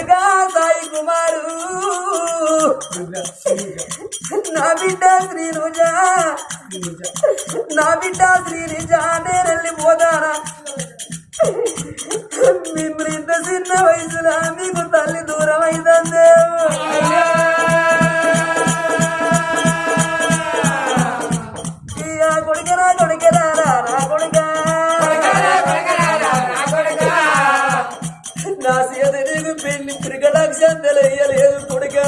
కొడుగా సాయి కుమారు. నా బిడ్డ శ్రీనుజ. నా బిడ్డ శ్రీనిజ నేనెళ్ళి పోదానా మిమ్మల్ని ఇంత చిన్న వయసులో మీకు తల్లి దూరం అయిందందే వేయలేదు కొడుగా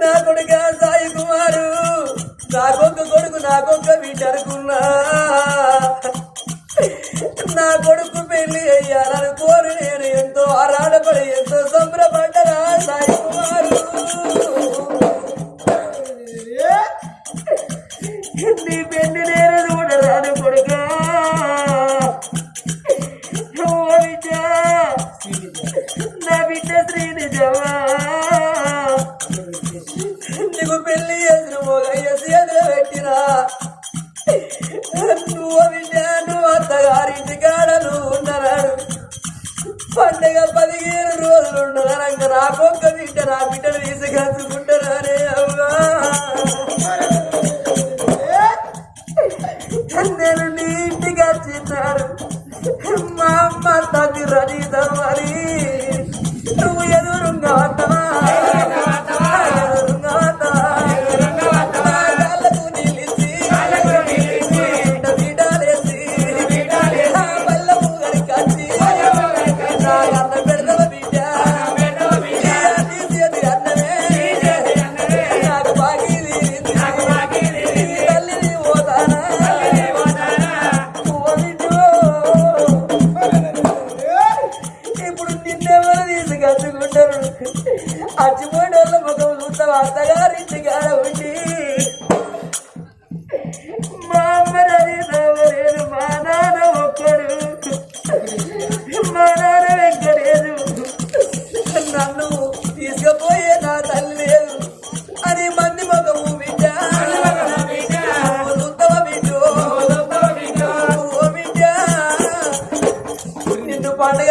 నా కొడుక సాయి కుమారు నాకొక్క కొడుకు నాకొక్క వీటనుకున్నా నా కొడుకు పెళ్ళి అయ్యాలని better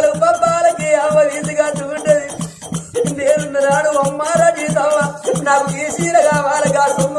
పగల పాపాలకి అమ్మ చూడదు. నాడు అమ్మారా జీతమ్మ నాకు ఈ సీర కావాలి కాదు.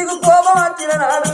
నీకు కోపం వచ్చిన నాడు.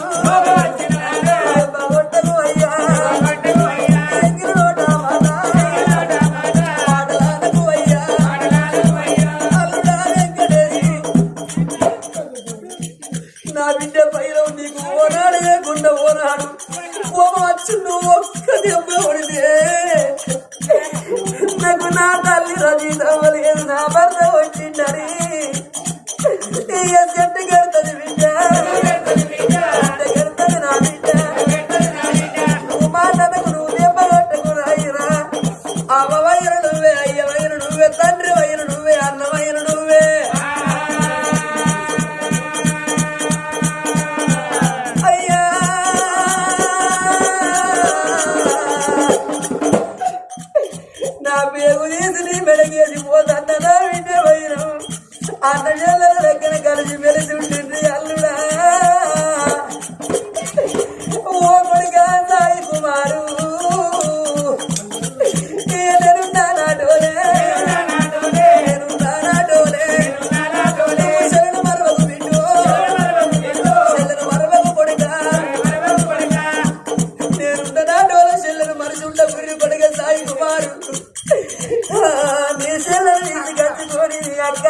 అక్క.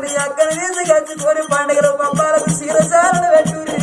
మీ అక్కని తీసుకొచ్చుకొని పండుగలు పప్పాలకు సీరసాలను పెట్టుకుని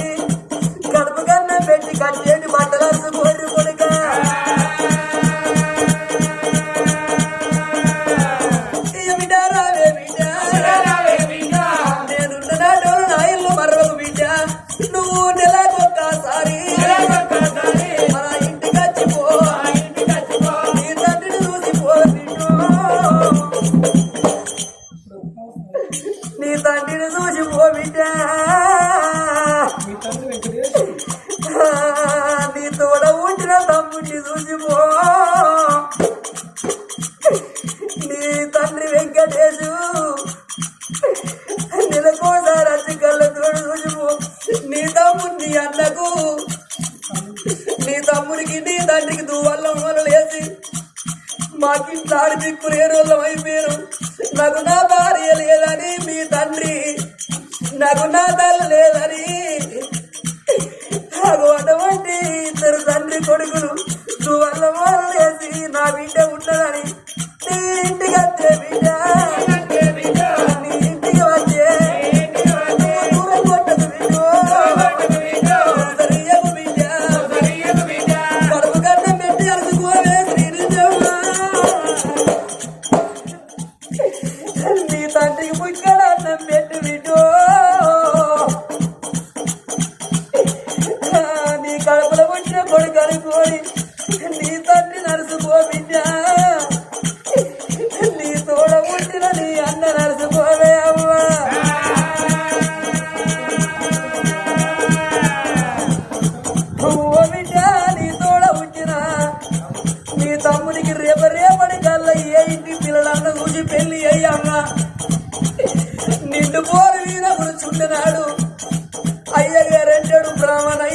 నాకు నా తల్లి లేదని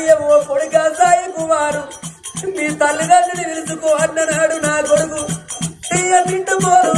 ఓ కొడుక సాయి కుమారు. మీ తల్లిదండ్రులు విరుచుకో అన్ననాడు నా కొడుకు. బిడ్డ పోరు